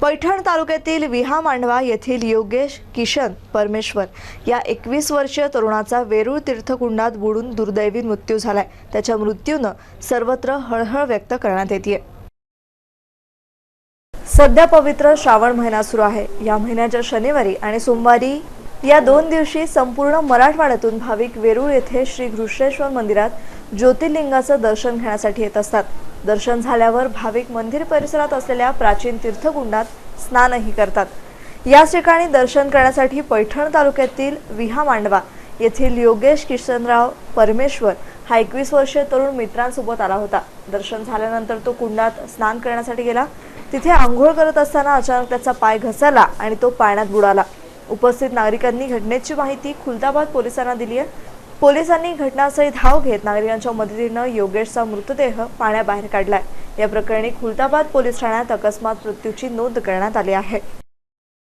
पैठण तालुक्यातील विहा मांडवा येथील योगेश किशन परमेश्वर या एकवीस वर्षीय तरुणाचा वेरूळ तीर्थकुंडात बुडून दुर्दैवी मृत्यू झालाय. त्याच्या मृत्यूनं सर्वत्र हळहळ व्यक्त करण्यात येते सध्या पवित्र श्रावण महिना सुरू आहे. या महिन्याच्या शनिवारी आणि सोमवारी या दोन दिवशी संपूर्ण मराठवाड्यातून भाविक वेरूळ येथे श्री घृष्णेश्वर मंदिरात ज्योतिर्लिंगाचं दर्शन घेण्यासाठी येत असतात. दर्शन झाल्यावर भाविक मंदिर परिसरात असलेल्या प्राचीन तीर्थकुंडात स्नानही करतात. याच ठिकाणी दर्शन करण्यासाठी पैठण तालुक्यातील विहा मांडवा येथील योगेश किशनराव परमेश्वर हा एकवीस वर्षीय तरुण मित्रांसोबत आला होता. दर्शन झाल्यानंतर तो कुंडात स्नान करण्यासाठी गेला. तिथे आंघोळ करत असताना अचानक त्याचा पाय घसरला आणि तो पाण्यात बुडाला. उपस्थित नागरिकांनी घटनेची माहिती खुलताबाद पोलिसांना दिली आहे. पोलिसांनी घटनास्थळी धाव घेत नागरिकांच्या मदतीनं योगेशचा मृतदेह पाण्याबाहेर काढलाय. या प्रकरणी खुलताबाद पोलीस ठाण्यात अकस्मात मृत्यूची नोंद करण्यात आली आहे.